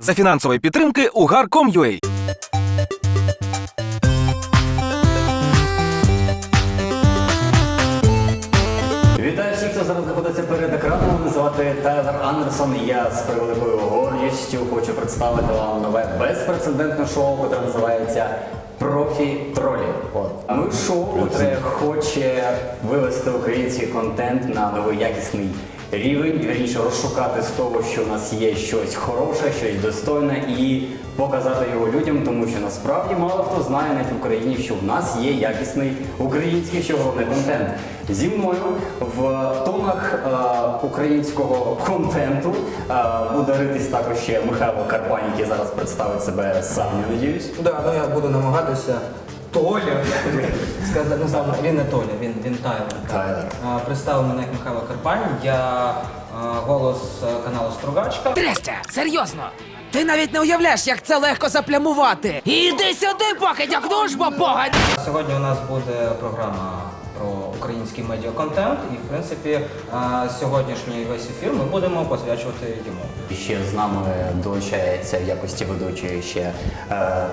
за фінансової підтримки Угар.com.ua. Вітаю всіх, хто зараз знаходиться перед екраном. Мене звати Тайлер Андерсон. і Я з превеликою гордістю хочу представити вам нове безпрецедентне шоу, яке називається Профі Тролі. Ми шоу, яке хоче вивести український контент на новий якісний рівень, вірніше розшукати з того, що у нас є щось хороше, щось достойне, і показати його людям, тому що насправді мало хто знає навіть в Україні, що в нас є якісний український що головне контент. Зі мною в тонах е, українського контенту е, буде ритись також ще Михайло Карпань, який зараз представить себе сам, я надіюсь. Да, ну я буду намагатися Толя Сказав, ну саме він не Толя, він, він Тайлер. Тайлер. А, Представив мене як Михайло Карпань, я а, голос а, каналу Стругачка. Трестя, серйозно. Ти навіть не уявляєш, як це легко заплямувати. Іди сюди, поки дякнуш, бо погань. Сьогодні у нас буде програма про український медіаконтент, і в принципі сьогоднішній весь ефір ми будемо посвячувати йому. І ще з нами долучається в якості ведучої ще е,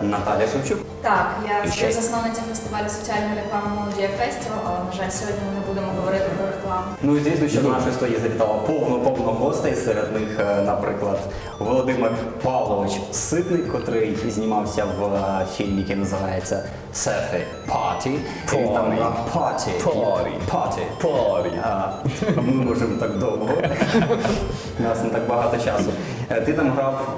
Наталя Шевчук. Так, я ще? співзасновниця фестивалю соціальної реклами Молоді Фестивал, але на жаль, сьогодні ми не будемо говорити про Ну і звісно, що до нашої студії завітало повно-повно гостей. Серед них, е, наприклад, Володимир Павлович Ситник, котрий знімався в е, фільмі, який називається Сефи Паті. Він там Паті. Паті. Паті. Ми можемо так довго. У нас не так багато часу. Е, Ти там грав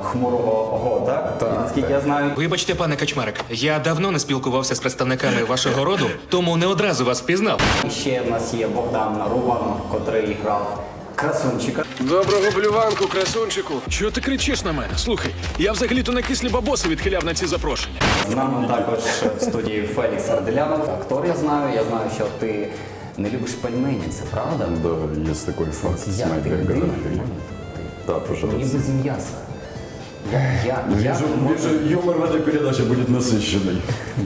е, хмурого года, наскільки я знаю. Вибачте, пане Качмарик, я давно не спілкувався з представниками вашого роду, тому не одразу вас впізнав. І ще в нас є Богдан Рубан, котрий грав красунчика. Доброго блюванку, красунчику. Чого ти кричиш на мене? Слухай, я взагалі-то на кислі бабоси відхиляв на ці запрошення. З нами також в студії Фелікс Арделянов. Актор я знаю. Я знаю, що ти не любиш пельмені, це правда? Да, есть такой факт. Я с моей ти биографией. людина. Да, Мені пожалуйста. без м'яса. Я, я, я, Вижу, не можу- вижу, юмор в этой передаче будет насыщенный.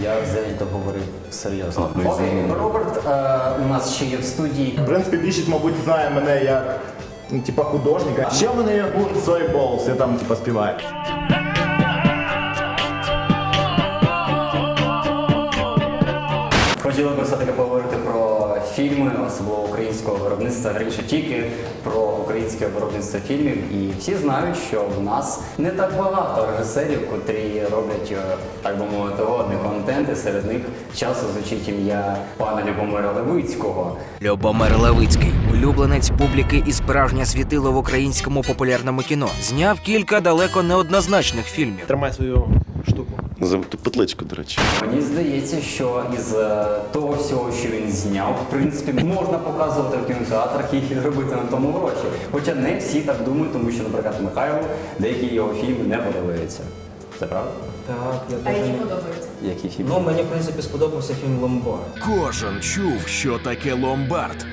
я взагалі то говорив серйозно. А, ну, Окей, извини. Роберт е, у нас ще є в студії. В принципі, більшість, мабуть, знає мене як ну, типа художника. Ще в мене є гурт Soy Balls, я там типа співаю. Хотіли би все-таки поговорити про фільми, особливо українського виробництва, раніше тільки про українське виробництво фільмів. І всі знають, що в нас не так багато режисерів, котрі роблять, е, так би мовити, годний контент, і серед них часто звучить ім'я пана Любомира Левицького. Любомир Левицький, улюбленець публіки і справжнє світило в українському популярному кіно, зняв кілька далеко неоднозначних фільмів. Тримай свою штуку. За ту петличку, до речі. Мені здається, що із е, того всього, що він зняв, в принципі, можна показувати в кінотеатрах і робити на тому гроші. Хоча не всі так думають, тому що, наприклад, Михайло деякі його фільми не подобаються. Це правда? Так, я А які дуже... подобаються? Які фільми? Ну, мені в принципі сподобався фільм Ломбард. Кожен чув, що таке ломбард.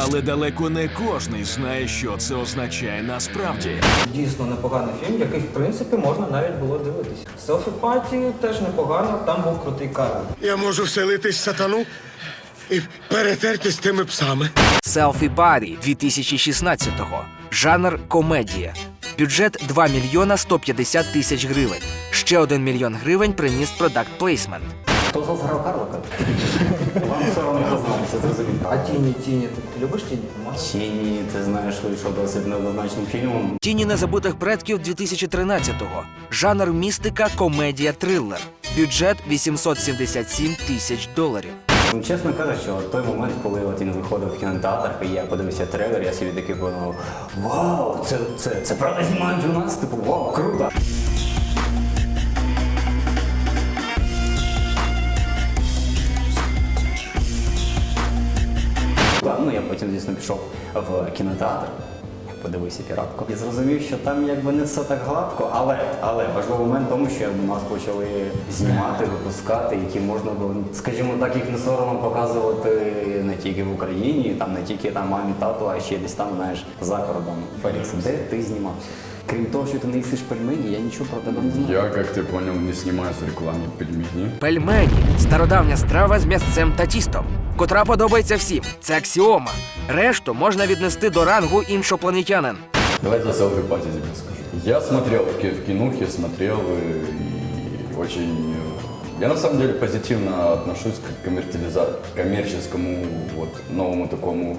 Але далеко не кожний знає, що це означає насправді. Дійсно непоганий фільм, який в принципі можна навіть було дивитися. Селфі Паті теж непогано, там був крутий Карл. Я можу вселитись в сатану і перетертись з тими псами. Селфі Парі 2016-го. Жанр комедія. Бюджет 2 мільйона 150 тисяч гривень. Ще 1 мільйон гривень приніс продакт плейсмент. Хто з вас грав Карлика? Вам все одно дізнатися, зрозумів. А тіні, тіні, ти, любиш тіні? Можна? Чи ні, ти знаєш, вийшов досить неоднозначним фільмом. Тіні незабутих предків 2013-го. Жанр містика, комедія, трилер. Бюджет 877 тисяч доларів. Ну, чесно кажучи, от той момент, коли от він виходив в кінотеатр, і я подивився трейлер, я собі такий подумав, вау, це, це, це правда знімають у нас? Типу, вау, круто. Потім, звісно, пішов в кінотеатр, подивився піратку. І зрозумів, що там якби не все так гладко, але, але важливий момент в тому, що якби нас почали знімати, випускати, які можна було, скажімо так, їх не соромно показувати не тільки в Україні, там не тільки там мамі, тату, а ще десь там, знаєш, за кордоном. Фелікс, де ти знімався? Крім того, що ти не їсиш пельмені, я нічого про тебе не знаю. Я, как ты понял, не снимаюсь в рекламе пельмени. Пельмені стародавня страва з м'ясцем та тістом, котра подобається всім. Це аксіома. Решту можна віднести до рангу іншопланетянин. Давай за селфи пати тебе скажу. Я смотрел в ки- в кинухе, смотрел и, и очень... э, Я на самом деле позитивно отношусь к коммерциализа- коммерческому вот новому такому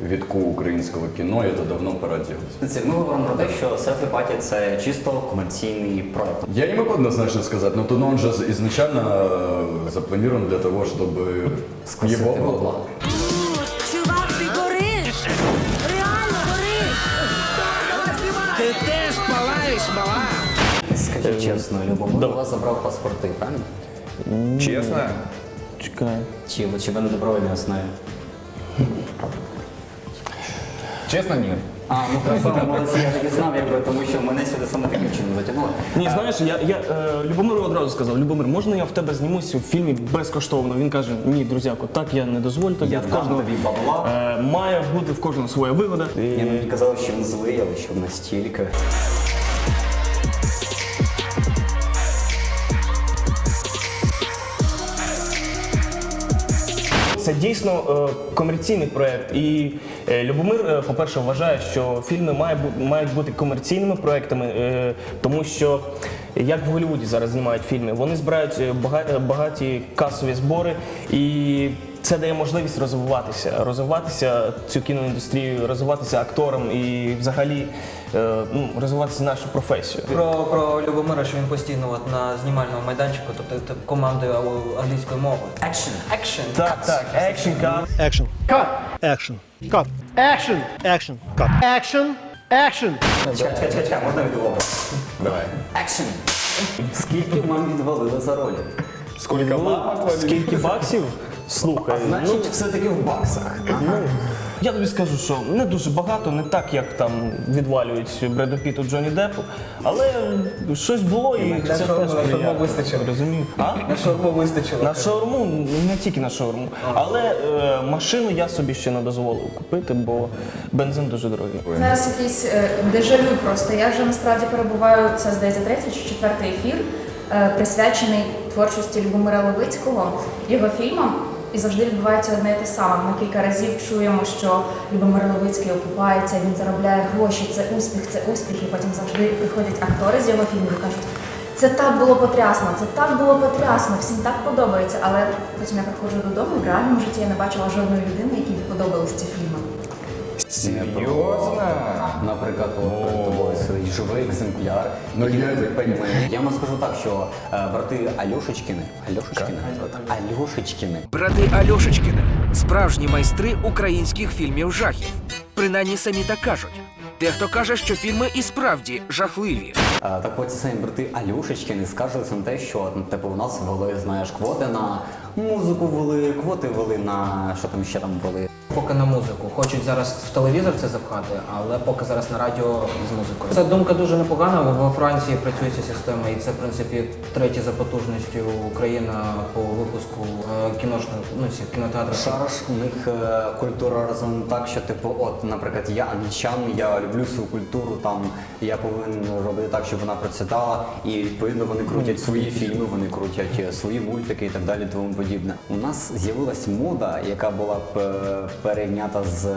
витку украинского кино, и это давно пора делать. Це Ми говоримо про те, що селфі паті це чисто комерційний проект. Я не могу однозначно сказать, но то но он же изначально э, запланирован для того, чтобы Скосити бабла. Чувак, ти гориш! Реально гориш! Скажіть чесно, Любомир у вас забрав паспорти, правильно? Чесно? Чекай. Чи, чи ви на добровольній основі? Чесно, ні. А, ну хорошо, молодці, я не знав, якби, тому що мене сюди саме таким чином затягнуло. Ні, знаєш, я, я е, Любомиру одразу сказав, Любомир, можна я в тебе знімусь у фільмі безкоштовно? Він каже, ні, друзяко, так я не дозволю тобі. Я в дам кожного тобі бабла. е, має бути в кожного своя вигода. І, Я мені казали, що він злий, але що настільки. Це дійсно е, комерційний проєкт. І Любомир, е, по-перше, вважає, що фільми мають бути комерційними проєктами, е, тому що як в Голлівуді зараз знімають фільми, вони збирають е, бага- е, багаті касові збори і. Це дає можливість розвиватися, розвиватися цю кіноіндустрію, розвиватися акторам і взагалі е, ну, розвиватися нашу професію. Про, про Любомира, що він постійно от на знімальному майданчику, тобто т- командує англійською мовою. Екшн. Екшн. Так, так. Action. Cut. Action. Cut. Action. Action. Cut. Action. Action. Чекай, Ча-ча-ча, можна відволу? Давай. Екшн! Скільки вам відвалили за ролі? Сколько мамок Скільки баксів? Слухай, ну Значить, все-таки в баксах. Я тобі скажу, що не дуже багато, не так, як там відвалюють Бреду Піту Джонні Деппу, але щось було і це На теж приємно. вистачило. Розумію. А? На шаурму вистачило. На шаурму, не тільки на шаурму. Але е, машину я собі ще не дозволив купити, бо бензин дуже дорогий. Зараз якийсь е, дежавю просто. Я вже насправді перебуваю, це здається, третій чи четвертий ефір, е, присвячений творчості Любомира Левицького, його фільмам. І завжди відбувається одне і те саме. Ми кілька разів чуємо, що Любомир Левицький окупається, він заробляє гроші, це успіх, це успіх. І потім завжди приходять актори з його фільмів і кажуть, це так було потрясно, це так було потрясно, всім так подобається. Але потім я приходжу додому і в реальному житті я не бачила жодної людини, якій б подобались ці фільми. Серйозно? Наприклад, живий екземпляр. Ну, я-. Я вам скажу так, що е, брати Альошечкіни, Альошечкіни, Альошечкіни, Брати Альошечкіни справжні майстри українських фільмів жахів. Принаймні самі так кажуть. Дехто каже, що фільми і справді жахливі. Е, Так от ці самі брати Алюшечкіни скаржилися на те, що ну, типу в нас ввели, знаєш, квоти на музику ввели, квоти ввели на що там ще там ввели. Поки на музику. Хочуть зараз в телевізор це запхати, але поки зараз на радіо з музикою. Це думка дуже непогана. Во Франції працює ця система, і це, в принципі, третя за потужністю Україна по випуску е, кіношних, ну, кінотеатрів. Шараш у них е, культура розвинена так, що типу, от, наприклад, я англічан, я люблю свою культуру, там я повинен робити так, щоб вона процвітала, і відповідно вони крутять свої фільми, вони крутять е, свої мультики і так далі, тому подібне. У нас з'явилась мода, яка була б перейнята з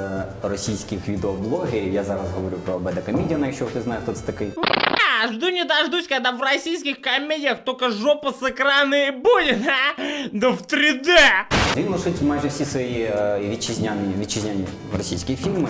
російських відеоблогерів. Я зараз говорю про Беда Комедіана, якщо ти знає, хто це такий. А, жду не дождусь, когда в российских комедиях только жопа с экрана и будет, а? Да в 3D! Він лишить майже всі свої е, вітчизняні, вітчизняні російські фільми.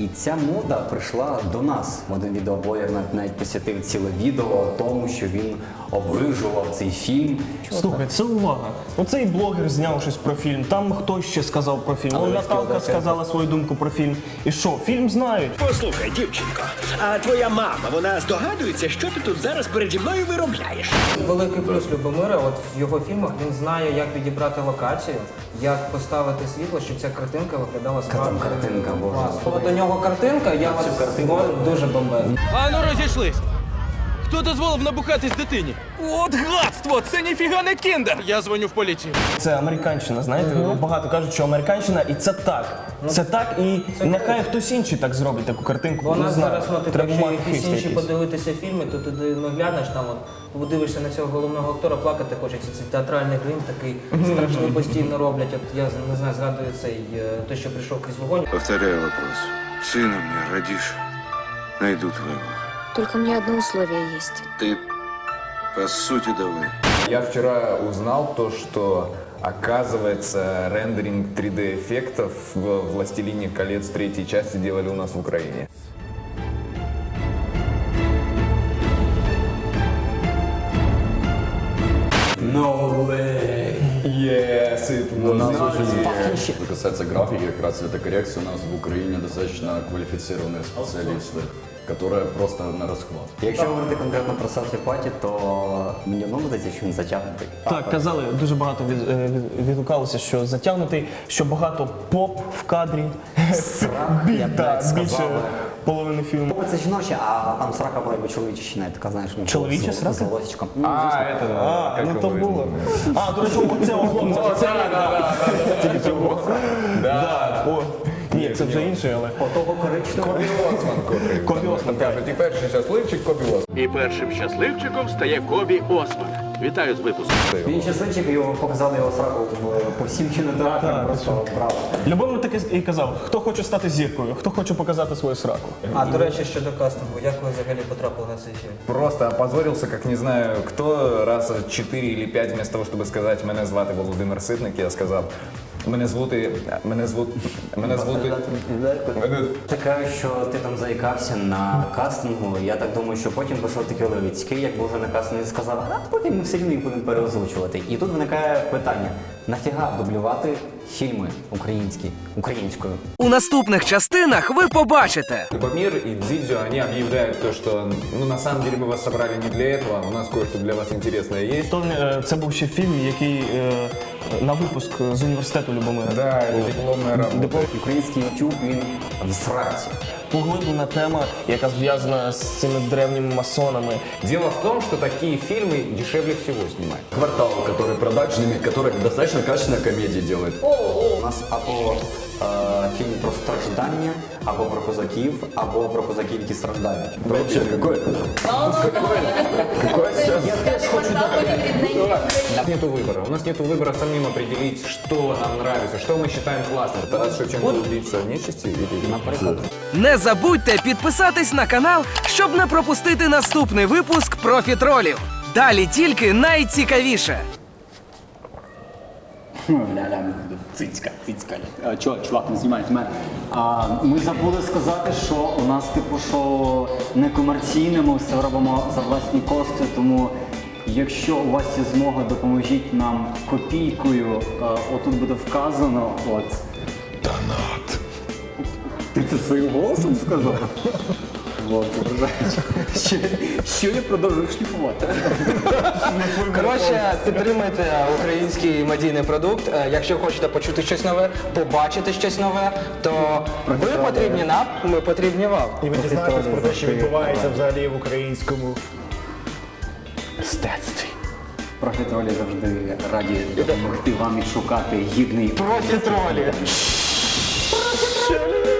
І ця мода прийшла до нас. Один відеоблогер навіть, навіть посвятив ціле відео тому, що він обгрижував цей фільм. Слухай, це увага. Оцей блогер зняв щось про фільм, там хтось ще сказав про фільм. Але Наталка сказала свою думку про фільм. І що, фільм знають? Послухай, дівчинко, а твоя мама, вона здогадується, що ти тут зараз переді мною виробляєш? Великий плюс Любомира, от в його фільмах він знає, як підібрати локацію, як поставити світло, щоб ця картинка виглядала справді картинка, боже. класно. От у картинка, я вас дуже бомбезна. А ну розійшлись! Хто дозволив набухатись дитині? От гадство! Це ніфіга не кіндер! Я дзвоню в поліцію. Це американщина, знаєте, багато кажуть, що американщина, і це так. Це так, і нехай хтось інший так зробить таку картинку. Бо Не нас знаю, зараз, ну, типу, треба якщо мати якісь хист інші якийсь. подивитися фільми, то ти ну, глянеш там, от, подивишся на цього головного актора, плакати хочеться. Цей театральний грим такий страшний постійно роблять. От я не знаю, згадую цей, е, той, що прийшов крізь вогонь. Повторяю вопрос. Сына мне родишь? Найду твоего. Только мне одно условие есть. Ты, по сути, давай. Я вчера узнал то, что оказывается рендеринг 3D-эффектов в «Властелине колец» третьей части делали у нас в Украине. No way. It У нас was очень, fucking shit. что касается графики, как раз цветокоррекции, у нас в Украине достаточно квалифицированные специалисты, которые просто на расхват. Якщо говорити конкретно про селфі паті, то мені одному здається, що він затягнутий. Так, казали, дуже багато від, е, від- відгукалося, що затягнутий, що багато поп в кадрі. Срак, я б Так, навіть половини фільму. Це жіноче, а там срака чоловіча ще не така, знаєш, ну, Чоловіча з- срака? з волосічком. Ну, А, звісно. это, А, как ну то его, було. А, до речі, оце хлопця. Оце Тільки цього. Да. О, ні, це вже інше, але. Отого коричневого. Кобі Осман, Кобі. Кобі Осман. Кажуть, і перший щасливчик Кобі Осман. І першим щасливчиком стає Кобі Осман. Вітаю з випуском. Він щасливчик, його показали його сраку в- по всім кінотеатрам, просто браво. Любому таки і казав, хто хоче стати зіркою, хто хоче показати свою сраку. А до речі, щодо кастингу, як ви взагалі потрапили на цей фільм? Просто опозорился, как не знаю кто, раз 4 или 5, вместо того, чтобы сказать, мене звати Володимир Ситник, я сказав, мене звути, мене звуть, мене звути, мене, Таке, що ти там заїкався на кастингу, я так думаю, що потім пішов такий Левицький, якби вже на кастингу сказав, а потім ми все рівно їх будемо переозвучувати. І тут виникає питання: нафіга дублювати фільми українські українською? У наступних частинах ви побачите. Любомир и Дзидзю, они объявляют то, что, ну, на самом деле мы вас собрали не для этого, у нас кое-что для вас интересное есть. То е, це був ще фільм, який е, на випуск з університету Любомира. Да, это дипломная. Диплом. Український YouTube, він в сраці Поглиблена тема, яка зв'язана з цими древніми масонами. Дело в том, что такие фильмы дешевле всего снимать. Квартал, который продакшенами, который достаточно качественная комедия делает. У нас або е, фільм про страждання, або про козаків, або про козаків, які страждають. Вообще, какой? Я теж хочу У нас нету выбора. У нас нету выбора самим определить, что нам нравится, что мы считаем классным. Тарас Шевченко убийца нечисти или... Наприклад, Не забудьте підписатись на канал, щоб не пропустити наступний випуск профітролів. Далі тільки найцікавіше. Ля-ля, цицька, цицька. А, Чо, чувак, не знімай з мене. А, ми забули сказати, що у нас, типу, що не комерційне, ми все робимо за власні кошти, тому якщо у вас є змога, допоможіть нам копійкою. А, отут буде вказано. От. Це своїм голосом сказав? От. Що, що я продовжую шліфувати? Коротше, підтримайте український медійний продукт. Е, Якщо хочете почути щось нове, побачити щось нове, то ви потрібні нам, ми потрібні вам. І ви дізнаєтесь про те, що відбувається взагалі в українському мистецтві. Профітролі завжди раді допомогти вам відшукати гідний Профітролі. Профітролі.